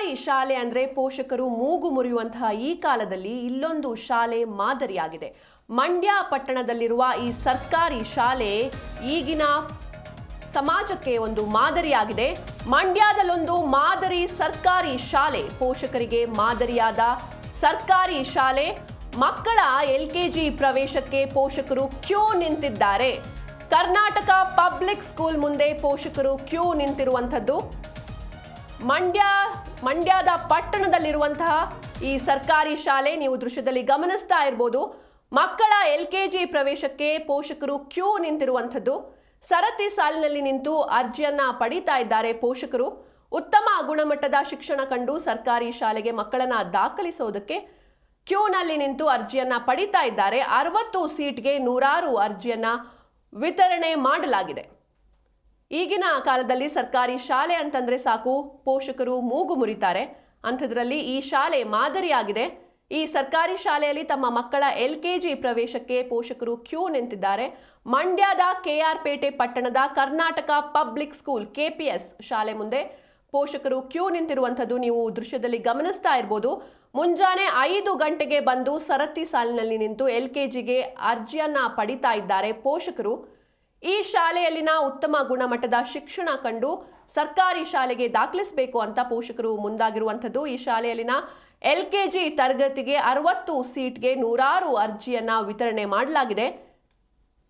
ಸರ್ಕಾರಿ ಶಾಲೆ ಅಂದ್ರೆ ಪೋಷಕರು ಮೂಗು ಮುರಿಯುವಂತಹ ಈ ಕಾಲದಲ್ಲಿ ಇಲ್ಲೊಂದು ಶಾಲೆ ಮಾದರಿಯಾಗಿದೆ. ಮಂಡ್ಯ ಪಟ್ಟಣದಲ್ಲಿರುವ ಈ ಸರ್ಕಾರಿ ಶಾಲೆ ಈಗಿನ ಸಮಾಜಕ್ಕೆ ಒಂದು ಮಾದರಿಯಾಗಿದೆ. ಮಂಡ್ಯದಲ್ಲೊಂದು ಮಾದರಿ ಸರ್ಕಾರಿ ಶಾಲೆ ಪೋಷಕರಿಗೆ ಮಾದರಿಯಾದ ಸರ್ಕಾರಿ ಶಾಲೆ. ಮಕ್ಕಳ ಎಲ್ಕೆಜಿ ಪ್ರವೇಶಕ್ಕೆ ಪೋಷಕರು ಕ್ಯೂ ನಿಂತಿದ್ದಾರೆ. ಕರ್ನಾಟಕ ಪಬ್ಲಿಕ್ ಸ್ಕೂಲ್ ಮುಂದೆ ಪೋಷಕರು ಕ್ಯೂ ನಿಂತಿರುವಂಥದ್ದು. ಮಂಡ್ಯ, ಮಂಡ್ಯದ ಪಟ್ಟಣದಲ್ಲಿರುವಂತಹ ಈ ಸರ್ಕಾರಿ ಶಾಲೆ ನೀವು ದೃಶ್ಯದಲ್ಲಿ ಗಮನಿಸ್ತಾ ಇರ್ಬೋದು. ಮಕ್ಕಳ ಎಲ್ ಕೆ ಜಿ ಪ್ರವೇಶಕ್ಕೆ ಪೋಷಕರು ಕ್ಯೂ ನಿಂತಿರುವಂಥದ್ದು. ಸರತಿ ಸಾಲಿನಲ್ಲಿ ನಿಂತು ಅರ್ಜಿಯನ್ನ ಪಡೀತಾ ಇದ್ದಾರೆ ಪೋಷಕರು. ಉತ್ತಮ ಗುಣಮಟ್ಟದ ಶಿಕ್ಷಣ ಕಂಡು ಸರ್ಕಾರಿ ಶಾಲೆಗೆ ಮಕ್ಕಳನ್ನ ದಾಖಲಿಸೋದಕ್ಕೆ ಕ್ಯೂನಲ್ಲಿ ನಿಂತು ಅರ್ಜಿಯನ್ನ ಪಡೀತಾ ಇದ್ದಾರೆ. ಅರವತ್ತು ಸೀಟ್ಗೆ ನೂರಾರು ಅರ್ಜಿಯನ್ನ ವಿತರಣೆ ಮಾಡಲಾಗಿದೆ. ಈಗಿನ ಕಾಲದಲ್ಲಿ ಸರ್ಕಾರಿ ಶಾಲೆ ಅಂತಂದ್ರೆ ಸಾಕು. ಪೋಷಕರು ಮೂಗು ಮುರಿತಾರೆ. ಅಂಥದ್ರಲ್ಲಿ ಈ ಶಾಲೆ ಮಾದರಿಯಾಗಿದೆ. ಈ ಸರ್ಕಾರಿ ಶಾಲೆಯಲ್ಲಿ ತಮ್ಮ ಮಕ್ಕಳ ಎಲ್ ಕೆ ಜಿ ಪ್ರವೇಶಕ್ಕೆ ಪೋಷಕರು ಕ್ಯೂ ನಿಂತಿದ್ದಾರೆ. ಮಂಡ್ಯದ ಕೆಆರ್ ಪೇಟೆ ಪಟ್ಟಣದ ಕರ್ನಾಟಕ ಪಬ್ಲಿಕ್ ಸ್ಕೂಲ್ ಕೆಪಿಎಸ್ ಶಾಲೆ ಮುಂದೆ ಪೋಷಕರು ಕ್ಯೂ ನಿಂತಿರುವಂಥದ್ದು ನೀವು ದೃಶ್ಯದಲ್ಲಿ ಗಮನಿಸ್ತಾ ಇರ್ಬೋದು. ಮುಂಜಾನೆ ಐದು ಗಂಟೆಗೆ ಬಂದು ಸರತಿ ಸಾಲಿನಲ್ಲಿ ನಿಂತು ಎಲ್ ಕೆ ಜಿಗೆ ಅರ್ಜಿಯನ್ನ ಪಡಿತಾ ಇದ್ದಾರೆ ಪೋಷಕರು. ಈ ಶಾಲೆಯಲ್ಲಿನ ಉತ್ತಮ ಗುಣಮಟ್ಟದ ಶಿಕ್ಷಣ ಕಂಡು ಸರ್ಕಾರಿ ಶಾಲೆಗೆ ದಾಖಲಿಸಬೇಕು ಅಂತ ಪೋಷಕರು ಮುಂದಾಗಿರುವಂಥದ್ದು. ಈ ಶಾಲೆಯಲ್ಲಿನ ಎಲ್ ಕೆ ಜಿ ತರಗತಿಗೆ ಅರವತ್ತು ಸೀಟ್ಗೆ ನೂರಾರು ಅರ್ಜಿಯನ್ನು ವಿತರಣೆ ಮಾಡಲಾಗಿದೆ.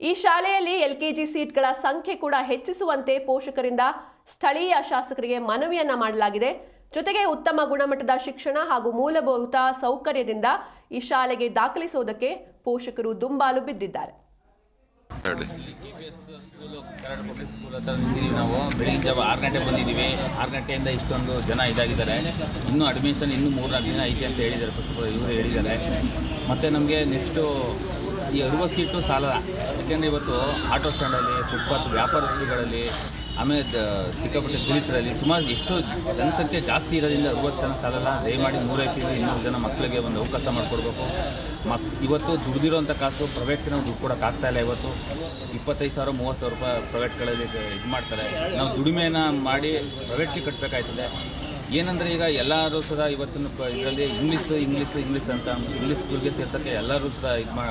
ಈ ಶಾಲೆಯಲ್ಲಿ ಎಲ್ ಕೆ ಜಿ ಸೀಟ್ಗಳ ಸಂಖ್ಯೆ ಕೂಡ ಹೆಚ್ಚಿಸುವಂತೆ ಪೋಷಕರಿಂದ ಸ್ಥಳೀಯ ಶಾಸಕರಿಗೆ ಮನವಿಯನ್ನ ಮಾಡಲಾಗಿದೆ. ಜೊತೆಗೆ ಉತ್ತಮ ಗುಣಮಟ್ಟದ ಶಿಕ್ಷಣ ಹಾಗೂ ಮೂಲಭೂತ ಸೌಕರ್ಯದಿಂದ ಈ ಶಾಲೆಗೆ ದಾಖಲಿಸುವುದಕ್ಕೆ ಪೋಷಕರು ದುಂಬಾಲು ಬಿದ್ದಿದ್ದಾರೆ. ಹೇಳಿ. ಸ್ಕೂಲು ಹತ್ರ ನಾವು ಬೆಳಿಗ್ಗೆ ಜಾವ ಆರು ಗಂಟೆ ಬಂದಿದ್ದೀವಿ ಆರು ಗಂಟೆಯಿಂದ ಇಷ್ಟೊಂದು ಜನ ಇದಾಗಿದ್ದಾರೆ ಇನ್ನೂ ಅಡ್ಮಿಷನ್ ಇನ್ನೂ ಮೂರ್ನಾಲ್ಕು ದಿನ ಐತೆ ಅಂತ ಹೇಳಿದ್ದಾರೆ ಪ್ರಿನ್ಸಿಪಲ್ ಇವರು ಹೇಳಿದ್ದಾರೆ. ಮತ್ತು ನಮಗೆ ನೆಕ್ಸ್ಟು ಈ ಅರುವತ್ತು ಸೀಟು ಸಾಲಲ್ಲ ಯಾಕೆಂದರೆ ಇವತ್ತು ಆಟೋ ಸ್ಟ್ಯಾಂಡಲ್ಲಿ ಫುಟ್ಪಾತ್ ವ್ಯಾಪಾರಸ್ಥರುಗಳಲ್ಲಿ ಆಮೇಲೆ ಸಿಕ್ಕಾಪಟ್ಟೆ ದಲಿತರಲ್ಲಿ ಸುಮಾರು ಎಷ್ಟೋ ಜನಸಂಖ್ಯೆ ಜಾಸ್ತಿ ಇರೋದ್ರಿಂದ ಅರುವತ್ತು ಜನ ಸಾಲಲ್ಲ ದಯಮಾಡಿ ನೂರೈವತ್ತು ಇನ್ನೂರು ಜನ ಮಕ್ಕಳಿಗೆ ಒಂದು ಅವಕಾಶ ಮಾಡಿಕೊಡ್ಬೇಕು. ಮಕ್, ಇವತ್ತು ದುಡ್ದಿರೋಂಥ ಕಾಸು ಪ್ರೈವೇಟ್ಗೆ ನಾವು ದುಡ್ಡು ಕೊಡೋಕೆ ಆಗ್ತಾ ಇಲ್ಲ ಇವತ್ತು. ಇಪ್ಪತ್ತೈದು ಸಾವಿರ, ಮೂವತ್ತು ಸಾವಿರ ರೂಪಾಯಿ ಪ್ರೈವೇಟ್ಗಳಲ್ಲಿ ಇದು ಮಾಡ್ತಾರೆ. ನಾವು ದುಡಿಮೆನ ಮಾಡಿ ಪ್ರೈವೇಟ್ಗೆ ಕಟ್ಟಬೇಕಾಯ್ತದೆ ಏನಂದರೆ ಈಗ ಎಲ್ಲರೂ ಸಹ ಇವತ್ತಿನ ಇದರಲ್ಲಿ ಇಂಗ್ಲೀಷ್ ಇಂಗ್ಲೀಷ್ ಇಂಗ್ಲೀಷ್ ಅಂತ ಇಂಗ್ಲೀಷ್ ಸ್ಕೂಲ್ಗೆ ಸೇರ್ಸೋಕ್ಕೆ ಎಲ್ಲರೂ ಸಹ ಇದು ಮಾ,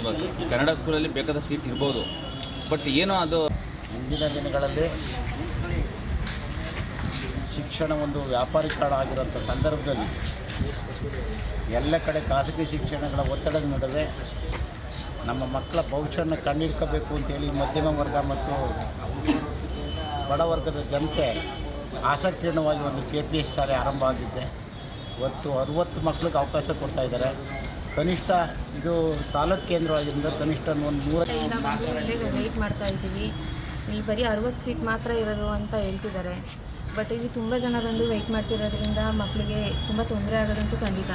ಇವಾಗ ಕನ್ನಡ ಸ್ಕೂಲಲ್ಲಿ ಬೇಕಾದ ಸೀಟ್ ಇರ್ಬೋದು. ಬಟ್ ಏನೋ ಅದು ಇಂದಿನ ದಿನಗಳಲ್ಲಿ ಶಿಕ್ಷಣ ಒಂದು ವ್ಯಾಪಾರೀಕರಣ ಆಗಿರುವಂಥ ಸಂದರ್ಭದಲ್ಲಿ ಎಲ್ಲ ಕಡೆ ಖಾಸಗಿ ಶಿಕ್ಷಣಗಳ ಒತ್ತಡದ ನಡುವೆ ನಮ್ಮ ಮಕ್ಕಳ ಭವಿಷ್ಯವನ್ನು ಕಣ್ಣಿಡ್ಕೋಬೇಕು ಅಂತೇಳಿ ಮಧ್ಯಮ ವರ್ಗ ಮತ್ತು ಬಡವರ್ಗದ ಜನತೆ ಆಶಾಕಿರಣವಾಗಿ ಒಂದು ಕೆ ಪಿ ಎಸ್ ಶಾಲೆ ಆರಂಭ ಆಗಿದ್ದೆ. ಇವತ್ತು ಅರುವತ್ತು ಮಕ್ಕಳಿಗೆ ಅವಕಾಶ ಕೊಡ್ತಾ ಇದ್ದಾರೆ. ಕನಿಷ್ಠ ಇದು ತಾಲೂಕು ಕೇಂದ್ರವಾಗಿದ್ದರಿಂದ ಕನಿಷ್ಠ ಒಂದು ನೂರ ಮಾಡ್ತಾ ಇದ್ದೀವಿ. ಇಲ್ಲಿ ಬರೀ ಅರುವತ್ತು ಸೀಟ್ ಮಾತ್ರ ಇರೋದು ಅಂತ ಹೇಳ್ತಿದ್ದಾರೆ. ಬಟ್ ಇಲ್ಲಿ ತುಂಬ ಜನ ಬಂದು ವೆಯ್ಟ್ ಮಾಡ್ತಿರೋದ್ರಿಂದ ಮಕ್ಕಳಿಗೆ ತುಂಬ ತೊಂದರೆ ಆಗೋದಂತೂ ಖಂಡಿತ.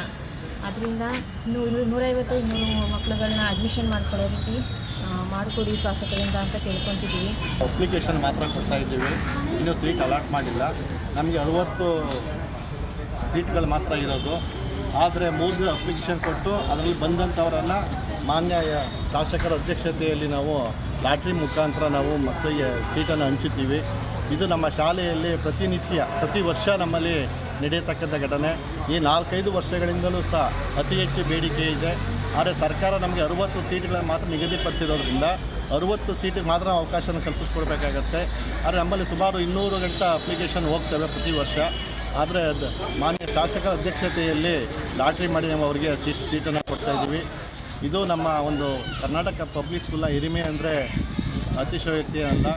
ಅದರಿಂದ ನೂರು ನೂರೈವತ್ತು, ಇನ್ನೂರು ಮಕ್ಕಳುಗಳನ್ನ ಅಡ್ಮಿಷನ್ ಮಾಡ್ಕೊಳ್ಳೋ ರೀತಿ ಮಾಡಿಕೊಡಿ ಶಾಸಕರಿಂದ ಅಂತ ಕೇಳ್ಕೊತಿದ್ದೀವಿ. ಅಪ್ಲಿಕೇಶನ್ ಮಾತ್ರ ಕೊಡ್ತಾ ಇದ್ದೀವಿ. ಇನ್ನೂ ಸೀಟ್ ಅಲಾಟ್ ಮಾಡಿಲ್ಲ. ನಮಗೆ ಅರುವತ್ತು ಸೀಟ್ಗಳು ಮಾತ್ರ ಇರೋದು. ಆದರೆ ಮೂರು ಅಪ್ಲಿಕೇಶನ್ ಕೊಟ್ಟು ಅದರಲ್ಲಿ ಬಂದಂಥವರನ್ನು ಮಾನ್ಯ ಶಾಸಕರ ಅಧ್ಯಕ್ಷತೆಯಲ್ಲಿ ನಾವು ಲಾಟ್ರಿ ಮುಖಾಂತರ ನಾವು ಮಕ್ಕಳಿಗೆ ಸೀಟನ್ನು ಹಂಚುತ್ತೀವಿ ಇದು ನಮ್ಮ ಶಾಲೆಯಲ್ಲಿ ಪ್ರತಿನಿತ್ಯ, ಪ್ರತಿ ವರ್ಷ ನಮ್ಮಲ್ಲಿ ನಡೆಯತಕ್ಕಂಥ ಘಟನೆ. ಈ ನಾಲ್ಕೈದು ವರ್ಷಗಳಿಂದಲೂ ಸಹ ಅತಿ ಹೆಚ್ಚು ಬೇಡಿಕೆ ಇದೆ. ಆದರೆ ಸರ್ಕಾರ ನಮಗೆ ಅರುವತ್ತು ಸೀಟ್ಗಳನ್ನು ಮಾತ್ರ ನಿಗದಿಪಡಿಸಿರೋದ್ರಿಂದ ಅರುವತ್ತು ಸೀಟಿಗೆ ಮಾತ್ರ ನಾವು ಅವಕಾಶವನ್ನು ಕಲ್ಪಿಸ್ಕೊಡ್ಬೇಕಾಗತ್ತೆ. ಆದರೆ ನಮ್ಮಲ್ಲಿ ಸುಮಾರು ಇನ್ನೂರು ಗಂಟೆ ಅಪ್ಲಿಕೇಶನ್ ಹೋಗ್ತವೆ ಪ್ರತಿ ವರ್ಷ. ಆದರೆ ಮಾನ್ಯ ಶಾಸಕರ ಅಧ್ಯಕ್ಷತೆಯಲ್ಲಿ ಲಾಟ್ರಿ ಮಾಡಿ ನಾವು ಅವರಿಗೆ ಸೀಟ್ ಸೀಟನ್ನು ಕೊಡ್ತಾ ಇದ್ದೀವಿ. ಇದು ನಮ್ಮ ಒಂದು ಕರ್ನಾಟಕ ಪಬ್ಲಿಕ್ ಸ್ಕೂಲ್ನ ಹಿರಿಮೆ ಅಂದರೆ ಅತಿಶಯೋಕ್ತಿ ಅಲ್ಲ